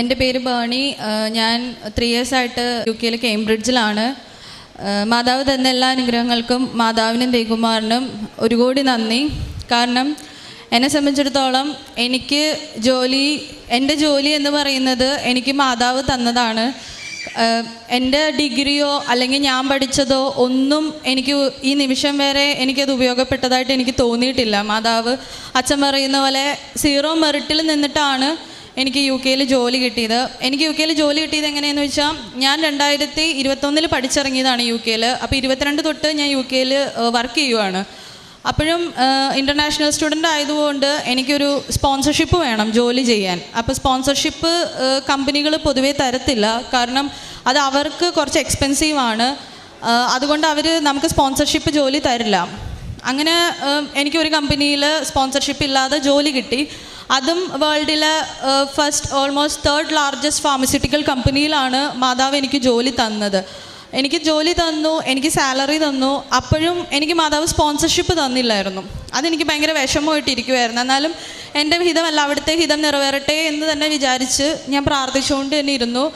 എന്റെ പേര് ബേണി. ഞാൻ ത്രീ ഇയേഴ്സ് ആയിട്ട് യു കെയിൽ കേംബ്രിഡ്ജിലാണ്. മാതാവ് തന്ന എല്ലാ അനുഗ്രഹങ്ങൾക്കും മാതാവിനും ദേകുമാറിനും ഒരു കോടി നന്ദി. കാരണം എന്നെ സംബന്ധിച്ചിടത്തോളം എനിക്ക് ജോലി എന്റെ ജോലി എന്ന് പറയുന്നത് എനിക്ക് മാതാവ് തന്നതാണ്. എന്റെ ഡിഗ്രിയോ അല്ലെങ്കിൽ ഞാൻ പഠിച്ചതോ ഒന്നും എനിക്ക് ഈ നിമിഷം വരെ എനിക്കത് ഉപയോഗപ്പെട്ടതായിട്ട് എനിക്ക് തോന്നിയിട്ടില്ല. മാതാവ് അച്ഛൻ പറയുന്ന പോലെ സീറോ മെറിറ്റിൽ നിന്നിട്ടാണ് എനിക്ക് യു കെയിൽ ജോലി കിട്ടിയത്. എനിക്ക് യു കെയിൽ ജോലി കിട്ടിയത് എങ്ങനെയെന്ന് വെച്ചാൽ ഞാൻ രണ്ടായിരത്തി ഇരുപത്തൊന്നിൽ പഠിച്ചിറങ്ങിയതാണ് യു കെയിൽ അപ്പോൾ ഇരുപത്തിരണ്ട് തൊട്ട് ഞാൻ യു കെയിൽ വർക്ക് ചെയ്യുവാണ്. അപ്പോഴും ഇന്റർനാഷണൽ സ്റ്റുഡന്റ് ആയതുകൊണ്ട് എനിക്കൊരു സ്പോൺസർഷിപ്പ് വേണം ജോലി ചെയ്യാൻ. അപ്പോൾ സ്പോൺസർഷിപ്പ് കമ്പനികൾ പൊതുവേ തരത്തില്ല. കാരണം അത് അവർക്ക് കുറച്ച് എക്സ്പെൻസീവ് ആണ്. അതുകൊണ്ട് അവർ നമുക്ക് സ്പോൺസർഷിപ്പ് ജോലി തരില്ല. അങ്ങനെ എനിക്കൊരു കമ്പനിയിൽ സ്പോൺസർഷിപ്പ് ഇല്ലാതെ ജോലി കിട്ടി. അതും വേൾഡിലെ first almost third largest pharmaceutical കമ്പനിയിലാണ് മാതാവ് എനിക്ക് ജോലി തന്നത്. എനിക്ക് ജോലി തന്നു എനിക്ക് സാലറി തന്നു. അപ്പോഴും എനിക്ക് മാതാവ് സ്പോൺസർഷിപ്പ് തന്നില്ലായിരുന്നു. അതെനിക്ക് ഭയങ്കര വിഷമമായിട്ടിരിക്കുമായിരുന്നു എന്നാലും എന്റെ ഹിതമല്ല അവിടുത്തെ ഹിതം നിറവേറട്ടെ എന്ന് തന്നെ വിചാരിച്ച് ഞാൻ പ്രാർത്ഥിച്ചുകൊണ്ട് തന്നെ ഇരുന്നു.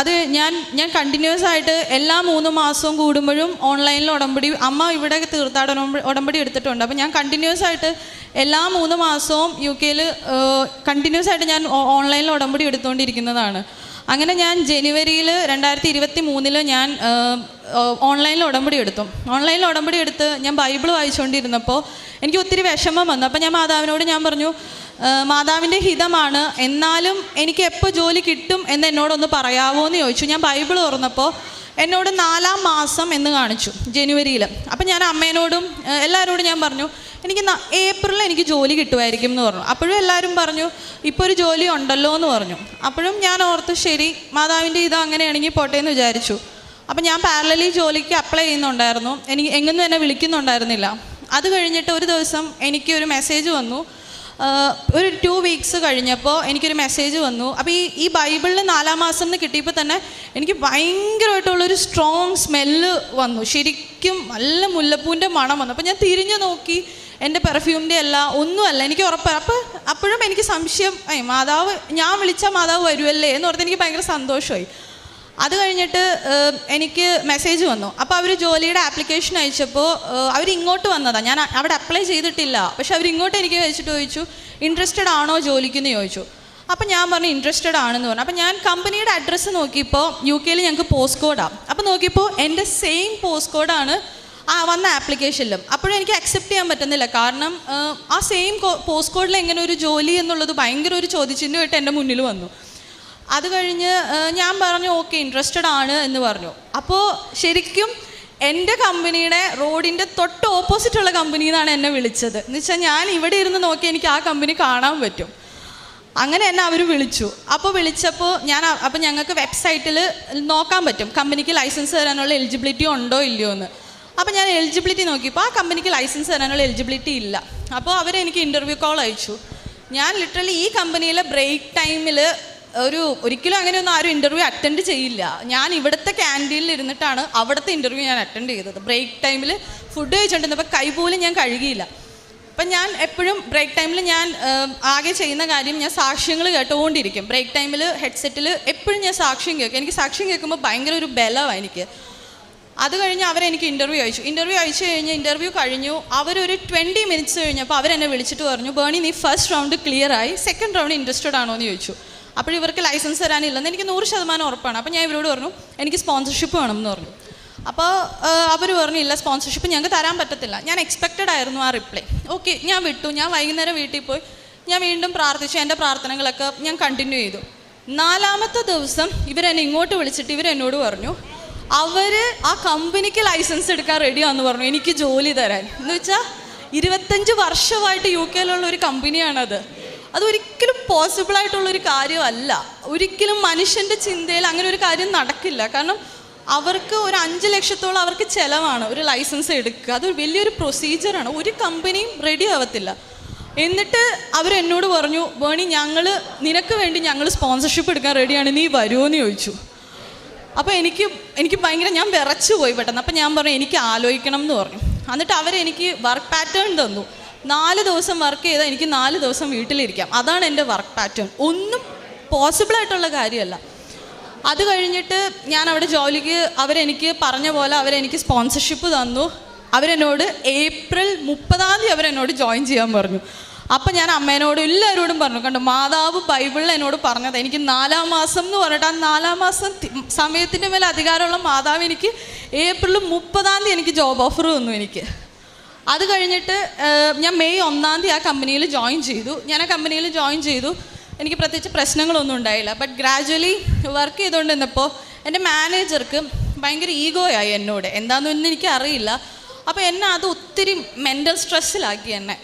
അത് ഞാൻ ഞാൻ കണ്ടിന്യൂസ് ആയിട്ട് എല്ലാ മൂന്ന് മാസവും കൂടുമ്പോഴും ഓൺലൈനിൽ ഉടമ്പടി അമ്മ ഇവിടെ തീർത്ഥാടന ഉടമ്പടി എടുത്തിട്ടുണ്ട്. അപ്പോൾ ഞാൻ കണ്ടിന്യൂസ് ആയിട്ട് എല്ലാ മൂന്ന് മാസവും യു കെയിൽ കണ്ടിന്യൂസ് ആയിട്ട് ഞാൻ ഓൺലൈനിൽ ഉടമ്പടി എടുത്തുകൊണ്ടിരിക്കുന്നതാണ് അങ്ങനെ ഞാൻ ജനുവരിയിൽ രണ്ടായിരത്തി ഇരുപത്തി മൂന്നിൽ ഞാൻ ഓൺലൈനിൽ ഉടമ്പടി എടുത്തു. ഓൺലൈനിൽ ഉടമ്പടി എടുത്ത് ഞാൻ ബൈബിൾ വായിച്ചുകൊണ്ടിരുന്നപ്പോൾ എനിക്ക് ഒത്തിരി വിഷമം വന്നു. അപ്പോൾ ഞാൻ മാതാവിനോട് ഞാൻ പറഞ്ഞു മാതാവിന്റെ ഹിതമാണ്. എന്നാലും എനിക്ക് എപ്പോൾ ജോലി കിട്ടും എന്ന് എന്നോടൊന്ന് പറയാവോ എന്ന് ചോദിച്ചു. ഞാൻ ബൈബിൾ തുറന്നപ്പോൾ എന്നോട് നാലാം മാസം എന്ന് കാണിച്ചു ജനുവരിയിൽ അപ്പം ഞാൻ അമ്മേനോടും എല്ലാവരോടും ഞാൻ പറഞ്ഞു എനിക്ക് ഏപ്രിലിൽ എനിക്ക് ജോലി കിട്ടുമായിരിക്കും എന്ന് പറഞ്ഞു. അപ്പോഴും എല്ലാവരും പറഞ്ഞു ഇപ്പോൾ ഒരു ജോലി ഉണ്ടല്ലോ എന്ന് പറഞ്ഞു. അപ്പോഴും ഞാൻ ഓർത്ത് ശരി മാതാവിന്റെ ഇത് അങ്ങനെയാണെങ്കിൽ പോട്ടെ എന്ന് വിചാരിച്ചു. അപ്പം ഞാൻ പാരലലി ജോലിക്ക് അപ്ലൈ ചെയ്യുന്നുണ്ടായിരുന്നു. എനിക്ക് എങ്ങൊന്നും എന്നെ വിളിക്കുന്നുണ്ടായിരുന്നില്ല. അത് കഴിഞ്ഞിട്ട് ഒരു ദിവസം എനിക്ക് ഒരു മെസ്സേജ് വന്നു ഒരു ടു വീക്സ് കഴിഞ്ഞപ്പോൾ എനിക്കൊരു മെസ്സേജ് വന്നു. അപ്പോൾ ഈ ഈ ബൈബിളിൽ നാലാം മാസം എന്ന് കിട്ടിയപ്പോൾ തന്നെ എനിക്ക് ഭയങ്കരമായിട്ടുള്ളൊരു സ്ട്രോങ് സ്മെല്ല് വന്നു. ശരിക്കും നല്ല മുല്ലപ്പൂവിന്റെ മണം വന്നു. അപ്പോൾ ഞാൻ തിരിഞ്ഞു നോക്കി. എന്റെ പെർഫ്യൂമിന്റെ അല്ല ഒന്നുമല്ല. എനിക്ക് ഉറപ്പാണ് അപ്പോൾ അപ്പോഴും എനിക്ക് സംശയം മാതാവ് ഞാൻ വിളിച്ചാൽ മാതാവ് വരുമല്ലേ എന്ന് ഓർത്ത് എനിക്ക് ഭയങ്കര സന്തോഷമായി. അത് കഴിഞ്ഞിട്ട് എനിക്ക് മെസ്സേജ് വന്നു. അപ്പോൾ അവർ ജോലിയുടെ ആപ്ലിക്കേഷൻ അയച്ചപ്പോൾ അവർ ഇങ്ങോട്ട് വന്നതാണ് ഞാൻ അവിടെ അപ്ലൈ ചെയ്തിട്ടില്ല. പക്ഷെ അവർ ഇങ്ങോട്ട് എനിക്ക് അയച്ചിട്ട് ചോദിച്ചു ഇൻട്രസ്റ്റഡ് ആണോ ജോലിക്കെന്ന് ചോദിച്ചു. അപ്പം ഞാൻ പറഞ്ഞു ഇൻട്രസ്റ്റഡ് ആണെന്ന് പറഞ്ഞു. അപ്പം ഞാൻ കമ്പനിയുടെ അഡ്രസ്സ് നോക്കിയപ്പോൾ യു കെയിൽ ഞങ്ങൾക്ക് പോസ്റ്റ് കോഡാണ് അപ്പം നോക്കിയപ്പോൾ എന്റെ സെയിം പോസ്റ്റ് കോഡാണ് ആ വന്ന ആപ്ലിക്കേഷനിലും അപ്പോഴും എനിക്ക് അക്സെപ്റ്റ് ചെയ്യാൻ പറ്റുന്നില്ല. കാരണം ആ സെയിം പോസ്റ്റ് കോഡിൽ എങ്ങനെ ഒരു ജോലി എന്നുള്ളത് ഭയങ്കര ഒരു ചോദ്യചിഹ്നമായിട്ട് എന്റെ മുന്നിൽ വന്നു. അത് കഴിഞ്ഞ് ഞാൻ പറഞ്ഞു ഓക്കെ ഇൻട്രസ്റ്റഡ് ആണ് എന്ന് പറഞ്ഞു. അപ്പോൾ ശരിക്കും എന്റെ കമ്പനിയുടെ റോഡിന്റെ തൊട്ട് ഓപ്പോസിറ്റുള്ള കമ്പനിയിൽ നിന്നാണ് എന്നെ വിളിച്ചത്. എന്ന് വെച്ചാൽ ഞാൻ ഇവിടെ ഇരുന്ന് നോക്കി എനിക്ക് ആ കമ്പനി കാണാൻ പറ്റും. അങ്ങനെ എന്നെ അവർ വിളിച്ചു. അപ്പോൾ വിളിച്ചപ്പോൾ ഞാൻ അപ്പോൾ ഞങ്ങൾക്ക് വെബ്സൈറ്റിൽ നോക്കാൻ പറ്റും. കമ്പനിക്ക് ലൈസൻസ് തരാനുള്ള എലിജിബിലിറ്റി ഉണ്ടോ ഇല്ലയോ എന്ന്. അപ്പോൾ ഞാൻ എലിജിബിലിറ്റി നോക്കിയപ്പോൾ ആ കമ്പനിക്ക് ലൈസൻസ് തരാനുള്ള എലിജിബിലിറ്റി ഇല്ല. അപ്പോൾ അവരെനിക്ക് ഇന്റർവ്യൂ കോൾ അയച്ചു. ഞാൻ ലിറ്ററലി ഈ കമ്പനിയിലെ ബ്രേക്ക് ടൈമിൽ ഒരു ഒരിക്കലും അങ്ങനെയൊന്നും ആരും ഇന്റർവ്യൂ അറ്റൻഡ് ചെയ്യില്ല. ഞാൻ ഇവിടുത്തെ ക്യാന്റീനിൽ ഇരുന്നിട്ടാണ് അവിടുത്തെ ഇന്റർവ്യൂ ഞാൻ അറ്റൻഡ് ചെയ്തത്. ബ്രേക്ക് ടൈമിൽ ഫുഡ് കഴിച്ചുകൊണ്ടിരുന്നപ്പോൾ കൈ പോലും ഞാൻ കഴുകിയില്ല. അപ്പം ഞാൻ എപ്പോഴും ബ്രേക്ക് ടൈമിൽ ഞാൻ ആകെ ചെയ്യുന്ന കാര്യം ഞാൻ സാക്ഷ്യങ്ങൾ കേട്ടുകൊണ്ടിരിക്കും ബ്രേക്ക് ടൈമിൽ ഹെഡ്സെറ്റിൽ എപ്പോഴും ഞാൻ സാക്ഷ്യം കേൾക്കും. എനിക്ക് സാക്ഷ്യം കേൾക്കുമ്പോൾ ഭയങ്കര ഒരു ബലമാണ് എനിക്ക്. അത് കഴിഞ്ഞ് അവരെനിക്ക് ഇന്റർവ്യൂ അയച്ചു. ഇന്റർവ്യൂ അയച്ചു കഴിഞ്ഞ് ഇന്റർവ്യൂ കഴിഞ്ഞു. അവരൊരു ട്വന്റി മിനിറ്റ്സ് കഴിഞ്ഞപ്പോൾ അവരെന്നെ വിളിച്ചിട്ട് പറഞ്ഞു ബേണി നീ ഫസ്റ്റ് റൗണ്ട് ക്ലിയർ ആയി. സെക്കൻഡ് റൗണ്ട് ഇൻട്രസ്റ്റഡ് ആണോ എന്ന് ചോദിച്ചു. അപ്പോൾ ഇവർക്ക് ലൈസൻസ് തരാനില്ലെന്ന് എനിക്ക് നൂറ് ശതമാനം ഉറപ്പാണ്. അപ്പോൾ ഞാൻ ഇവരോട് പറഞ്ഞു എനിക്ക് സ്പോൺസർഷിപ്പ് വേണം എന്ന് പറഞ്ഞു. അപ്പോൾ അവർ പറഞ്ഞു ഇല്ല സ്പോൺസർഷിപ്പ് ഞങ്ങൾക്ക് തരാൻ പറ്റത്തില്ല. ഞാൻ എക്സ്പെക്റ്റഡ് ആയിരുന്നു ആ റിപ്ലൈ ഓക്കെ ഞാൻ വിട്ടു. ഞാൻ വൈകുന്നേരം വീട്ടിൽ പോയി ഞാൻ വീണ്ടും പ്രാർത്ഥിച്ചു. എന്റെ പ്രാർത്ഥനകളൊക്കെ ഞാൻ കണ്ടിന്യൂ ചെയ്തു. നാലാമത്തെ ദിവസം ഇവരെന്നെ ഇങ്ങോട്ട് വിളിച്ചിട്ട് ഇവരെന്നോട് പറഞ്ഞു അവർ ആ കമ്പനിക്ക് ലൈസൻസ് എടുക്കാൻ റെഡിയാന്ന് പറഞ്ഞു. എനിക്ക് ജോലി തരാൻ. എന്ന് വെച്ചാൽ ഇരുപത്തഞ്ച് വർഷമായിട്ട് യു കെയിലുള്ള ഒരു കമ്പനിയാണത് അതൊരിക്കലും പോസിബിൾ ആയിട്ടുള്ള ഒരു കാര്യമല്ല. ഒരിക്കലും മനുഷ്യന്റെ ചിന്തയിൽ അങ്ങനെ ഒരു കാര്യം നടക്കില്ല. കാരണം അവർക്ക് ഒരു അഞ്ച് ലക്ഷത്തോളം അവർക്ക് ചിലവാണ് ഒരു ലൈസൻസ് എടുക്കുക. അതൊരു വലിയൊരു പ്രൊസീജിയറാണ് ഒരു കമ്പനിയും റെഡി ആവത്തില്ല. എന്നിട്ട് അവർ എന്നോട് പറഞ്ഞു ബേണി ഞങ്ങൾ നിനക്ക് വേണ്ടി ഞങ്ങൾ സ്പോൺസർഷിപ്പ് എടുക്കാൻ റെഡിയാണ് നീ വരുമോ എന്ന് ചോദിച്ചു. അപ്പോൾ എനിക്ക് എനിക്ക് ഭയങ്കര ഞാൻ വിറച്ചു പോയി പെട്ടെന്ന്. അപ്പോൾ ഞാൻ പറഞ്ഞു എനിക്ക് ആലോചിക്കണം എന്ന് പറഞ്ഞു. എന്നിട്ട് അവരെനിക്ക് വർക്ക് പാറ്റേൺ തന്നു. നാല് ദിവസം വർക്ക് ചെയ്താൽ എനിക്ക് നാല് ദിവസം വീട്ടിലിരിക്കാം. അതാണ് എന്റെ വർക്ക് പാറ്റേൺ ഒന്നും പോസിബിൾ ആയിട്ടുള്ള കാര്യമല്ല. അത് കഴിഞ്ഞിട്ട് ഞാൻ അവിടെ ജോലിക്ക് അവരെനിക്ക് പറഞ്ഞ പോലെ അവരെനിക്ക് സ്പോൺസർഷിപ്പ് തന്നു. അവരെന്നോട് ഏപ്രിൽ മുപ്പതാം തീയതി അവരെന്നോട് ജോയിൻ ചെയ്യാൻ പറഞ്ഞു. അപ്പം ഞാൻ അമ്മേനോടും എല്ലാവരോടും പറഞ്ഞു കണ്ടു മാതാവ് ബൈബിളിൽ എന്നോട് പറഞ്ഞത് എനിക്ക് നാലാം മാസം എന്ന് പറഞ്ഞിട്ട് ആ നാലാം മാസം സമയത്തിന്റെ മേലെ അധികാരമുള്ള മാതാവ് എനിക്ക് ഏപ്രിൽ മുപ്പതാം തീയതി എനിക്ക് ജോബ് ഓഫർ തന്നു എനിക്ക്. അത് കഴിഞ്ഞിട്ട് ഞാൻ മെയ് ഒന്നാം തീയതി ആ കമ്പനിയിൽ ജോയിൻ ചെയ്തു. ഞാൻ ആ കമ്പനിയിൽ ജോയിൻ ചെയ്തു. എനിക്ക് പ്രത്യേകിച്ച് പ്രശ്നങ്ങളൊന്നും ഉണ്ടായില്ല. ബട്ട് ഗ്രാജുവലി വർക്ക് ചെയ്തുകൊണ്ട് നിന്നപ്പോൾ എന്റെ മാനേജർക്ക് ഭയങ്കര ഈഗോ ആയി എന്നോട്. എന്താണെന്നൊന്നും എനിക്ക് അറിയില്ല. അപ്പോൾ എന്നെ അത് ഒത്തിരി മെന്റൽ സ്ട്രെസ്സിലാക്കി എന്നെ.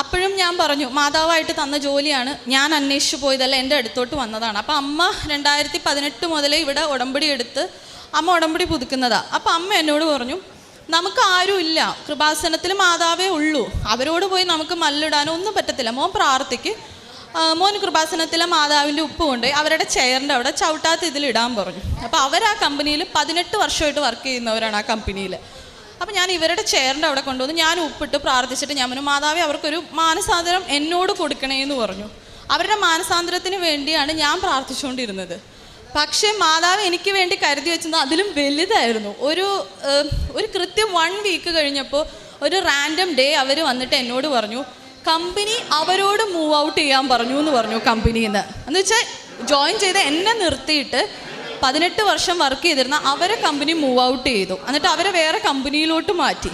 അപ്പോഴും ഞാൻ പറഞ്ഞു മാതാവായിട്ട് തന്ന ജോലിയാണ്. ഞാൻ അന്വേഷിച്ചു പോയതല്ല എന്റെ അടുത്തോട്ട് വന്നതാണ്. അപ്പോൾ അമ്മ രണ്ടായിരത്തി പതിനെട്ട് മുതലേ ഇവിടെ ഉടമ്പടി എടുത്ത് അമ്മ ഉടമ്പടി പുതുക്കുന്നതാണ് അപ്പോൾ അമ്മ എന്നോട് പറഞ്ഞു നമുക്ക് ആരും ഇല്ല കൃപാസനത്തിൽ മാതാവേ ഉള്ളൂ. അവരോട് പോയി നമുക്ക് മല്ലിടാനോ ഒന്നും പറ്റത്തില്ല. മോൻ പ്രാർത്ഥിക്ക്. മോൻ കൃപാസനത്തിലെ മാതാവിന്റെ ഉപ്പ് കൊണ്ട് അവരുടെ ചെയറിന്റെ അവിടെ ചവിട്ടാത്ത ഇതിൽ ഇടാൻ പറഞ്ഞു. അപ്പോൾ അവർ ആ കമ്പനിയിൽ പതിനെട്ട് വർഷമായിട്ട് വർക്ക് ചെയ്യുന്നവരാണ് ആ കമ്പനിയിൽ. അപ്പം ഞാൻ ഇവരുടെ ചെയറിന്റെ അവിടെ കൊണ്ടുവന്ന് ഞാൻ ഉപ്പിട്ട് പ്രാർത്ഥിച്ചിട്ട് ഞാൻ പറഞ്ഞു മാതാവി അവർക്കൊരു മാനസാന്തരം എന്നോട് കൊടുക്കണേ എന്ന് പറഞ്ഞു. അവരുടെ മാനസാന്തരത്തിന് വേണ്ടിയാണ് ഞാൻ പ്രാർത്ഥിച്ചുകൊണ്ടിരുന്നത്. പക്ഷേ മാതാവ് എനിക്ക് വേണ്ടി കരുതി വെച്ചത് അതിലും വലുതായിരുന്നു. ഒരു ഒരു കൃത്യം വൺ വീക്ക് കഴിഞ്ഞപ്പോൾ ഒരു റാൻഡം ഡേ അവർ വന്നിട്ട് എന്നോട് പറഞ്ഞു കമ്പനി അവരോട് മൂവ് ഔട്ട് ചെയ്യാൻ പറഞ്ഞു എന്ന് പറഞ്ഞു കമ്പനിയിൽ നിന്ന് എന്ന് വെച്ചാൽ ജോയിൻ ചെയ്ത് എന്നെ നിർത്തിയിട്ട് പതിനെട്ട് വർഷം വർക്ക് ചെയ്തിരുന്ന അവരെ കമ്പനി മൂവ് ഔട്ട് ചെയ്തു. എന്നിട്ട് അവരെ വേറെ കമ്പനിയിലോട്ട് മാറ്റി.